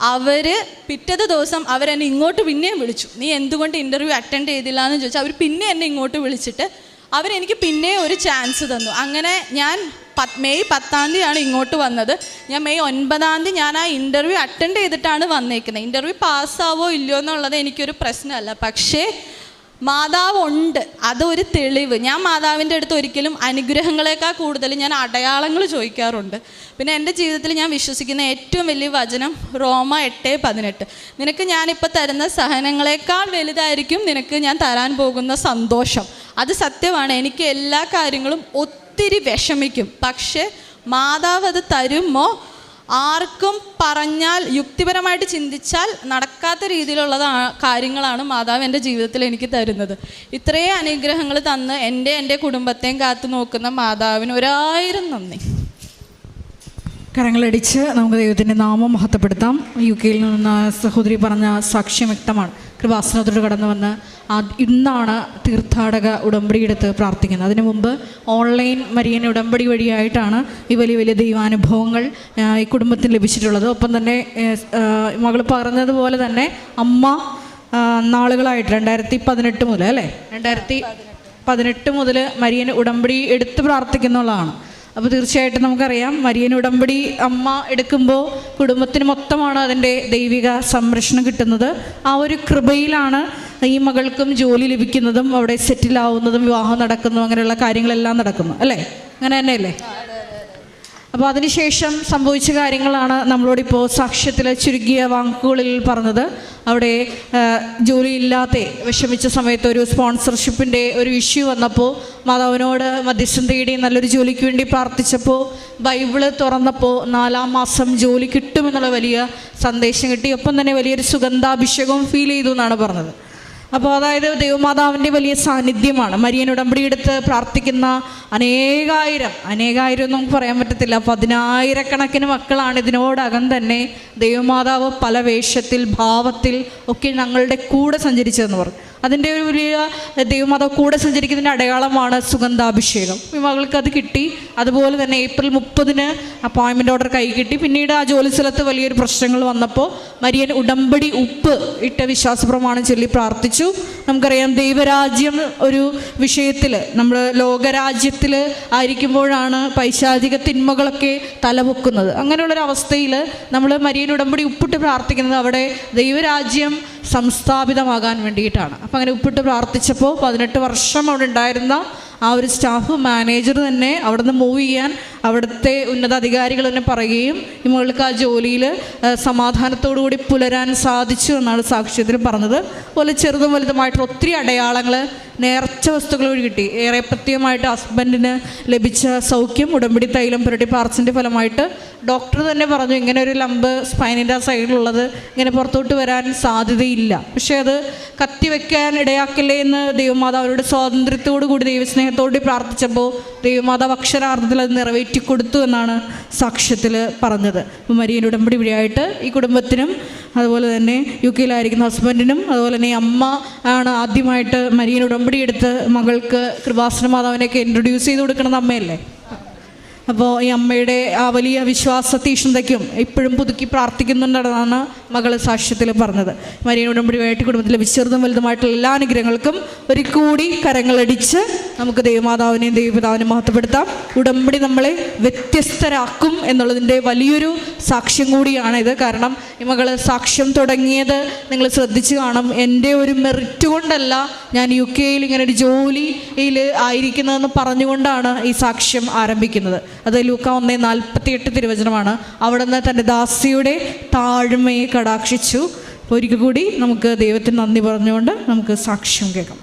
അവർ പിറ്റത്തെ ദിവസം അവരെന്നെ ഇങ്ങോട്ട് പിന്നെയും വിളിച്ചു. നീ എന്തുകൊണ്ട് ഇന്റർവ്യൂ അറ്റൻഡ് ചെയ്തില്ല എന്ന് ചോദിച്ചാൽ അവർ പിന്നെ എന്നെ ഇങ്ങോട്ട് വിളിച്ചിട്ട് അവരെനിക്ക് പിന്നെ ഒരു ചാൻസ് തന്നു. അങ്ങനെ ഞാൻ പത്ത് മെയ് പത്താം തീയതിയാണ് ഇങ്ങോട്ട് വന്നത്. ഞാൻ മെയ് ഒൻപതാം തീയതി ഞാൻ ആ ഇന്റർവ്യൂ അറ്റൻഡ് ചെയ്തിട്ടാണ് വന്നേക്കുന്നത്. ഇന്റർവ്യൂ പാസ്സാവോ ഇല്ലയോ എന്നുള്ളത് എനിക്കൊരു പ്രശ്നമല്ല. പക്ഷേ മാതാവ് ഉണ്ട് അതൊരു തെളിവ്. ഞാൻ മാതാവിന്റെ അടുത്ത് ഒരിക്കലും അനുഗ്രഹങ്ങളെക്കാൾ കൂടുതൽ ഞാൻ അടയാളങ്ങൾ ചോദിക്കാറുണ്ട്. പിന്നെ എന്റെ ജീവിതത്തിൽ ഞാൻ വിശ്വസിക്കുന്ന ഏറ്റവും വലിയ വചനം റോമ എട്ട് പതിനെട്ട്. നിനക്ക് ഞാനിപ്പോൾ തരുന്ന സഹനങ്ങളെക്കാൾ വലുതായിരിക്കും നിനക്ക് ഞാൻ തരാൻ പോകുന്ന സന്തോഷം. അത് സത്യമാണ്. എനിക്ക് എല്ലാ കാര്യങ്ങളും ഒത്തിരി വിഷമിക്കും. പക്ഷേ മാതാവ് അത് തരുമ്പോൾ ആർക്കും പറഞ്ഞാൽ യുക്തിപരമായിട്ട് ചിന്തിച്ചാൽ നടക്കാത്ത രീതിയിലുള്ള കാര്യങ്ങളാണ് മാതാവ് എന്റെ ജീവിതത്തിൽ എനിക്ക് തരുന്നത്. ഇത്രയും അനുഗ്രഹങ്ങൾ തന്ന് എന്റെ എന്റെ കുടുംബത്തെയും കാത്തു നോക്കുന്ന മാതാവിന് ഒരായിരം നന്ദി. കരങ്ങളടിച്ച് നമുക്ക് ദൈവത്തിന്റെ നാമം മഹത്വപ്പെടുത്താം. യു കെയിൽ നിന്ന് സഹോദരി പറഞ്ഞ സാക്ഷ്യം വ്യക്തമാണ്. കൃപാസനത്തോട് കടന്നു വന്ന് ഇന്നാണ് തീർത്ഥാടക ഉടമ്പടി എടുത്ത് പ്രാർത്ഥിക്കുന്നത്. അതിനു മുമ്പ് ഓൺലൈൻ മരിയൻ ഉടമ്പടി വഴിയായിട്ടാണ് ഈ വലിയ വലിയ ദൈവാനുഭവങ്ങൾ ഈ കുടുംബത്തിന് ലഭിച്ചിട്ടുള്ളത്. ഒപ്പം തന്നെ മകൾ പറഞ്ഞതുപോലെ തന്നെ അമ്മ നാളുകളായിട്ട് രണ്ടായിരത്തി പതിനെട്ട് മുതൽ അല്ലേ? രണ്ടായിരത്തി പതിനെട്ട് മുതൽ മരിയൻ ഉടമ്പടി എടുത്ത് പ്രാർത്ഥിക്കുന്നുള്ളതാണ്. അപ്പോൾ തീർച്ചയായിട്ടും നമുക്കറിയാം മരിയൻ ഉടമ്പടി അമ്മ എടുക്കുമ്പോൾ കുടുംബത്തിന് മൊത്തമാണ് അതിന്റെ ദൈവിക സംരക്ഷണം കിട്ടുന്നത്. ആ ഒരു കൃപയിലാണ് ഈ മകൾക്കും ജോലി ലഭിക്കുന്നതും അവിടെ സെറ്റിലാവുന്നതും വിവാഹം നടക്കുന്നതും അങ്ങനെയുള്ള കാര്യങ്ങളെല്ലാം നടക്കുന്നു അല്ലേ? അങ്ങനെ തന്നെയല്ലേ? അപ്പോൾ അതിനുശേഷം സംഭവിച്ച കാര്യങ്ങളാണ് നമ്മളോടിപ്പോൾ സാക്ഷ്യത്തിൽ ചുരുങ്ങിയ വാക്കുകളിൽ പറഞ്ഞത്. അവിടെ ജോലിയില്ലാതെ വിഷമിച്ച സമയത്ത് ഒരു സ്പോൺസർഷിപ്പിന്റെ ഒരു ഇഷ്യൂ വന്നപ്പോൾ മാതാവിനോട് മധ്യസ്ഥം തേടി നല്ലൊരു ജോലിക്ക് വേണ്ടി പ്രാർത്ഥിച്ചപ്പോൾ ബൈബിൾ തുറന്നപ്പോൾ നാലാം മാസം ജോലി കിട്ടുമെന്നുള്ള വലിയ സന്ദേശം കിട്ടി. ഒപ്പം തന്നെ വലിയൊരു സുഗന്ധാഭിഷേകവും ഫീൽ ചെയ്തു എന്നാണ് പറഞ്ഞത്. അപ്പോൾ അതായത് ദൈവമാതാവിന്റെ വലിയ സാന്നിധ്യമാണ്. മരിയൻ ഉടമ്പടി എടുത്ത് പ്രാർത്ഥിക്കുന്ന അനേകായിരം അനേകായിരം നമുക്ക് പറയാൻ പറ്റത്തില്ല പതിനായിരക്കണക്കിന് മക്കളാണ് ഇതിനോടകം തന്നെ ദൈവമാതാവ് പല വേഷത്തിൽ ഭാവത്തിൽ ഒക്കെ ഞങ്ങളുടെ കൂടെ സഞ്ചരിച്ചതെന്ന് പറഞ്ഞു. അതിന്റെ ഒരു വലിയ ദൈവമാതാവ് കൂടെ സഞ്ചരിക്കുന്നതിന്റെ അടയാളമാണ് സുഗന്ധാഭിഷേകം. മകൾക്ക് അത് കിട്ടി. അതുപോലെ തന്നെ ഏപ്രിൽ മുപ്പതിന് അപ്പോയിൻമെന്റ് ഓർഡർ കൈ കിട്ടി. പിന്നീട് ആ ജോലി സ്ഥലത്ത് വലിയൊരു പ്രശ്നങ്ങൾ വന്നപ്പോൾ മരിയൻ ഉടമ്പടി ഉപ്പ് ഇട്ട വിശ്വാസപ്രമാണം ചൊല്ലി പ്രാർത്ഥിച്ചു. നമുക്കറിയാം ദൈവരാജ്യം ഒരു വിഷയത്തിൽ നമ്മൾ ലോകരാജ്യത്തിൽ ആയിരിക്കുമ്പോഴാണ് പൈശാചിക തിന്മകളൊക്കെ തലപൊക്കുന്നത്. അങ്ങനെയുള്ളൊരവസ്ഥയിൽ നമ്മൾ മരിയൻ ഉടമ്പടി ഉപ്പിട്ട് പ്രാർത്ഥിക്കുന്നത് അവിടെ ദൈവരാജ്യം സംസ്ഥാപിതമാകാൻ വേണ്ടിയിട്ടാണ്. അപ്പം അങ്ങനെ ഉപ്പിട്ട് പ്രാർത്ഥിച്ചപ്പോൾ പതിനെട്ട് വർഷം അവിടെ ഉണ്ടായിരുന്ന ആ ഒരു സ്റ്റാഫ് മാനേജർ തന്നെ അവിടെ നിന്ന് മൂവ് ചെയ്യാൻ അവിടുത്തെ ഉന്നത അധികാരികൾ തന്നെ പറയുകയും ഈ മകൾക്ക് ആ ജോലിയിൽ സമാധാനത്തോടു കൂടി പുലരാൻ സാധിച്ചു എന്നാണ് സാക്ഷ്യത്തിൽ പറഞ്ഞത്. അതുപോലെ ചെറുതും വലുതുമായിട്ടുള്ള ഒത്തിരി അടയാളങ്ങൾ നേർച്ച വസ്തുക്കൾ വഴി കിട്ടി. ഏറെ പ്രത്യേകമായിട്ട് ഹസ്ബൻഡിന് ലഭിച്ച സൗഖ്യം ഉടമ്പടി തൈലം പുരട്ടി പാർസിന്റെ ഫലമായിട്ട് ഡോക്ടർ തന്നെ പറഞ്ഞു ഇങ്ങനെ ഒരു ലംബ് സ്പൈനിന്റെ ആ സൈഡിലുള്ളത് ഇങ്ങനെ പുറത്തോട്ട് വരാൻ സാധ്യതയില്ല. പക്ഷേ അത് കത്തിവെക്കാൻ ഇടയാക്കില്ലേ എന്ന് ദൈവമാതാവ് സ്വാതന്ത്ര്യത്തോടു കൂടി ദൈവസ്നേഹത്തോടു പ്രാർത്ഥിച്ചപ്പോൾ ദൈവമാതാവ് അക്ഷരാർത്ഥത്തിൽ അത് നിറവേറ്റി കൊടുത്തു എന്നാണ് സാക്ഷ്യത്തിൽ പറഞ്ഞത്. മരിയൻ ഉടമ്പടി വഴിയായിട്ട് ഈ കുടുംബത്തിനും അതുപോലെ തന്നെ യു കെയിലായിരിക്കുന്ന ഹസ്ബൻഡിനും അതുപോലെ തന്നെ അമ്മ ആണ് ആദ്യമായിട്ട് മരിയൻ ഉടമ്പടി എടുത്ത് മകൾക്ക് കൃപാസന മാതാവിനെയൊക്കെ ഇൻട്രൊഡ്യൂസ് ചെയ്ത് കൊടുക്കുന്നത് അമ്മയല്ലേ? അപ്പോൾ ഈ അമ്മയുടെ ആ വലിയ വിശ്വാസ തീഷ്ണതയ്ക്കും ഇപ്പോഴും പുതുക്കി പ്രാർത്ഥിക്കുന്നുണ്ടെന്നാണ് മകൾ സാക്ഷ്യത്തിൽ പറഞ്ഞത്. മരിയൻ ഉടമ്പടി വേട്ടി കുടുംബത്തിലെ വിശ്വൃതം വലുതുമായിട്ടുള്ള എല്ലാ അനുഗ്രഹങ്ങൾക്കും ഒരു കൂടി കരങ്ങളടിച്ച് നമുക്ക് ദൈവമാതാവിനെയും ദൈവപിതാവിനെയും മഹത്വപ്പെടുത്താം. ഉടമ്പടി നമ്മളെ വ്യത്യസ്തരാക്കും എന്നുള്ളതിന്റെ വലിയൊരു സാക്ഷ്യം കൂടിയാണ് ഇത്. കാരണം ഈ മകൾ സാക്ഷ്യം തുടങ്ങിയത് നിങ്ങൾ ശ്രദ്ധിച്ചു കാണും. എന്റെ ഒരു മെറിറ്റ് കൊണ്ടല്ല ഞാൻ യു കെയിൽ ഇങ്ങനെ ഒരു ജോലിയിൽ ആയിരിക്കുന്നതെന്ന് പറഞ്ഞുകൊണ്ടാണ് ഈ സാക്ഷ്യം ആരംഭിക്കുന്നത്. അത് ലൂക്ക ഒന്നേ നാൽപ്പത്തി എട്ട് തിരുവചനമാണ്. അവിടുന്ന് തന്റെ ദാസിയുടെ താഴ്മയെ കടാക്ഷിച്ചു. ഒരിക്കൽ കൂടി നമുക്ക് ദൈവത്തിന് നന്ദി പറഞ്ഞുകൊണ്ട് നമുക്ക് സാക്ഷ്യം കേൾക്കാം.